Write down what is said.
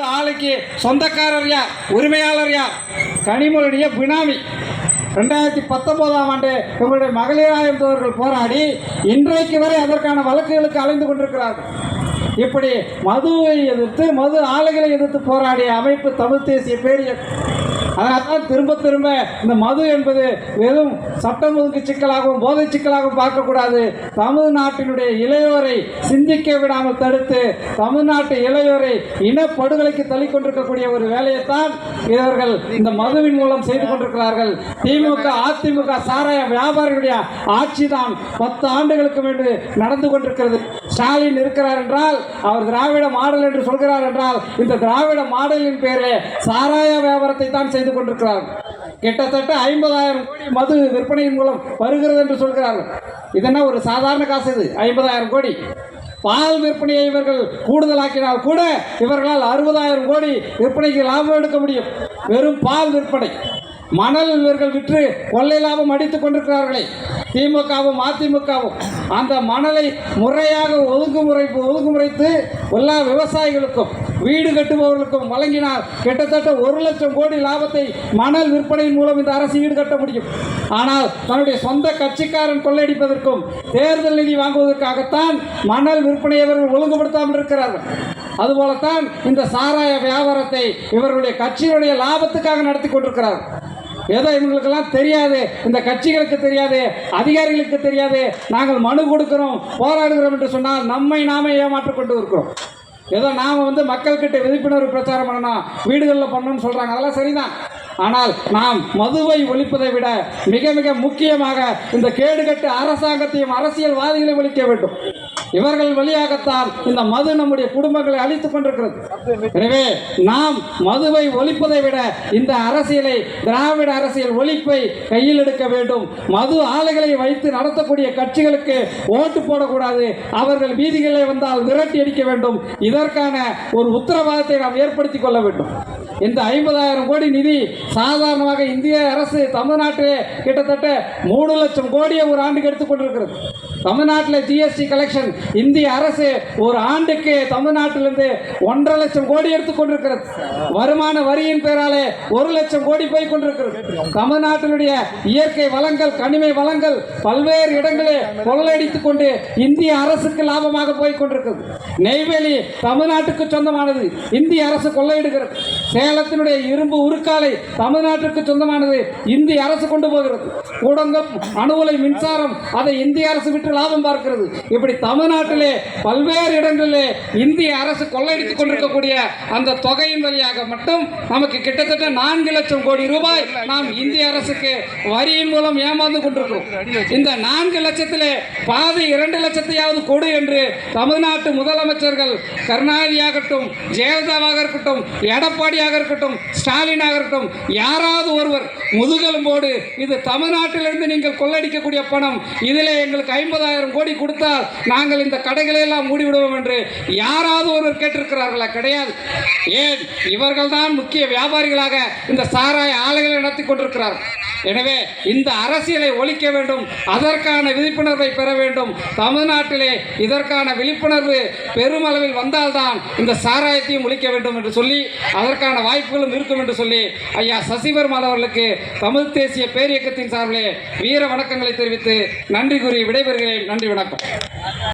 ஆலைக்கு சொந்தக்காரர் யார்? உரிமையாளர் யார்? கனிமொழிய பினாமி. ரெண்டாயிரத்தி பத்தொன்பதாம் ஆண்டு இவங்களுடைய மகளிர் ஆய்வர்கள் போராடி இன்றைக்கு வரை அதற்கான வழக்குகளுக்கு அலைந்து கொண்டிருக்கிறார்கள். இப்படி மதுவை எதிர்த்து மது ஆலைகளை எதிர்த்து போராடிய அமைப்பு தமிழ் தேசிய பேரியக்கம் அதனால தான் திரும்ப திரும்ப இந்த மது என்பது வெறும் சட்டம் ஒதுக்கு சிக்கலாகவும் போதை சிக்கலாகவும் பார்க்கக்கூடாது. தமிழ்நாட்டினுடைய இளையோரை சிந்திக்க விடாமல் தடுத்து தமிழ்நாட்டு இளையோரை இனப்படுகொலைக்கு தள்ளிக்கொண்டிருக்கக்கூடிய ஒரு வேலையைத்தான் இவர்கள் இந்த மதுவின் மூலம் செய்து கொண்டிருக்கிறார்கள். திமுக அதிமுக சாராய வியாபாரிகளுடைய ஆட்சி தான் பத்து ஆண்டுகளுக்கு முன்பு நடந்து கொண்டிருக்கிறது. ஸ்டாலின் இருக்கிறார் என்றால் அவர் திராவிட மாடல் என்று சொல்கிறார் என்றால் இந்த திராவிட மாடலின் பேரிலே சாராய வியாபாரத்தை தான் செய்து கொண்டிருக்கிறார். கிட்டத்தட்ட ஐம்பதாயிரம் கோடி மது விற்பனையின் மூலம் வருகிறது என்று சொல்கிறார்கள் இதென்ன ஒரு சாதாரண காசு இது? ஐம்பதாயிரம் கோடி. பால் விற்பனையை இவர்கள் கூடுதலாக்கினால் கூட இவர்களால் அறுபதாயிரம் கோடி விற்பனைக்கு லாபம் எடுக்க முடியும். வெறும் பால் விற்பனை. மணல் இவர்கள் விற்று கொள்ளை லாபம் அடித்துக் கொண்டிருக்கிறார்களே. திமுகவும் அதிமுகவும் அந்த மணலை முறையாக ஒதுக்குமுறை ஒதுக்குமுறைத்து எல்லா விவசாயிகளுக்கும் வீடு கட்டுபவர்களுக்கும் வழங்கினால் கிட்டத்தட்ட ஒரு லட்சம் கோடி லாபத்தை மணல் விற்பனையின் மூலம் இந்த அரசு ஈடு கட்ட முடியும். ஆனால் தன்னுடைய சொந்த கட்சிக்காரன் கொள்ளையடிப்பதற்கும் தேர்தல் நிதி வாங்குவதற்காகத்தான் மணல் விற்பனையை இவர்கள் ஒழுங்குபடுத்தாமல் இருக்கிறார்கள். அதுபோலத்தான் இந்த சாராய வியாபாரத்தை இவர்களுடைய கட்சியினுடைய லாபத்துக்காக நடத்தி கொண்டிருக்கிறார்கள். ஏதோ இவங்களுக்கெல்லாம் தெரியாது. இந்த கட்சிகளுக்கு தெரியாது அதிகாரிகளுக்கு தெரியாது. நாங்கள் மனு கொடுக்கிறோம் போராடுகிறோம் என்று சொன்னால் நம்மை நாமே ஏமாற்றிக் கொண்டு இருக்கிறோம். ஏதோ நாம் வந்து மக்கள்கிட்ட விழிப்புணர்வு பிரச்சாரம் பண்ணணும் வீடுகளில் பண்ணணும்னு சொல்கிறாங்க அதெல்லாம் சரிதான். ஆனால் நாம் மதுவை ஒழிப்பதை விட மிக மிக முக்கியமாக இந்த கேடுகட்டு அரசாங்கத்தையும் அரசியல்வாதிகளையும் ஒழிக்க வேண்டும். இவர்கள் வழியாகத்தான் இந்த மது நம்முடைய குடும்பங்களை அழித்துக் கொண்டிருக்கிறது. எனவே நாம் மதுவை ஒழிப்பதை விட இந்த அரசியலை திராவிட அரசியல் ஒழிப்பை கையில் எடுக்க வேண்டும். மது ஆலைகளை வைத்து நடத்தக்கூடிய கட்சிகளுக்கு ஓட்டு போடக்கூடாது. அவர்கள் வீதிகளில் வந்தால் விரட்டி அடிக்க வேண்டும். இதற்கான ஒரு உத்தரவாதத்தை நாம் ஏற்படுத்திக் கொள்ள வேண்டும். இந்த ஐம்பதாயிரம் கோடி நிதி சாதாரணமாக இந்திய அரசு தமிழ்நாட்டிலே கிட்டத்தட்ட மூணு லட்சம் கோடியை ஒரு ஆண்டுக்கு எடுத்துக்கொண்டிருக்கிறது தமிழ்நாட்டில் ஜிஎஸ்டி கலெக்ஷன் இந்திய அரசு ஒரு ஆண்டுக்கு தமிழ்நாட்டிலிருந்து ஒன்றரை லட்சம் கோடி எடுத்துக்கொண்டிருக்கிறது வருமான வரியின் பேராலே ஒரு லட்சம் கோடி போய் கொண்டிருக்கிறது. தமிழ்நாட்டினுடைய இயற்கை வளங்கள் கனிம வளங்கள் பல்வேறு இடங்களில் கொள்ளையடித்துக் கொண்டு இந்திய அரசுக்கு லாபமாக போய் கொண்டிருக்கிறது. நெய்வேலி தமிழ்நாட்டுக்கு சொந்தமானது. இந்திய அரசு கொள்ளையிடுகிறது. சேலத்தினுடைய இரும்பு உருக்காலை தமிழ்நாட்டிற்கு சொந்தமானது. இந்திய அரசு கொண்டு போகிறது. கூடங்கம் அணுவலை மின்சாரம் அதை இந்திய அரசு விட்டு லாபம் பார்க்கிறது. இப்படி தமிழ்நாட்டிலே பல்வேறு இடங்களிலே இந்திய அரசு கொள்ளையடித்துக் கொண்டிருக்கக்கூடிய அந்த தொகையின் வழியாக மட்டும் நமக்கு கிட்டத்தட்ட நான்கு லட்சம் கோடி ரூபாய் நாம் இந்திய அரசுக்கு வரியின் மூலம் ஏமாந்து கொண்டிருக்கிறோம். இந்த நான்கு லட்சத்திலே பாதி இரண்டு லட்சத்தையாவது கொடு என்று தமிழ்நாட்டு முதலமைச்சர்கள் கருணாநிதியாகட்டும் ஜெயலலிதாவாக இருக்கட்டும் எடப்பாடியாக இருக்கட்டும் ஸ்டாலினாக இருக்கட்டும் யாராவது ஒருவர் முதுகெலும்போடு இது தமிழ்நாட்டிலிருந்து நீங்கள் கொள்ளடிக்கக்கூடிய பணம். இதில் எங்களுக்கு ஐம்பதாயிரம் கோடி கொடுத்தால் நாங்கள் இந்த கடைகளை எல்லாம் மூடிவிடுவோம் என்று யாராவது ஒருவர் கேட்டிருக்கிறார்களா? கிடையாது. ஏன்? இவர்கள்தான் முக்கிய வியாபாரிகளாக இந்த சாராய ஆலைகளை நடத்தி கொண்டிருக்கிறார்கள். எனவே இந்த அரசியலை ஒழிக்க வேண்டும் அதற்கான விழிப்புணர்வை பெற வேண்டும். தமிழ்நாட்டிலே இதற்கான விழிப்புணர்வு பெருமளவில் வந்தால்தான் இந்த சாராயத்தையும் ஒழிக்க வேண்டும் என்று சொல்லி அதற்கான வாய்ப்புகளும் இருக்கும் என்று சொல்லி ஐயா சசிவர்மன் அவர்களுக்கு தமிழ் தேசிய பேரியக்கத்தின் சார்பிலே வீர வணக்கங்களை தெரிவித்து நன்றி கூறி விடைபெறுகிறேன். நன்றி வணக்கம்.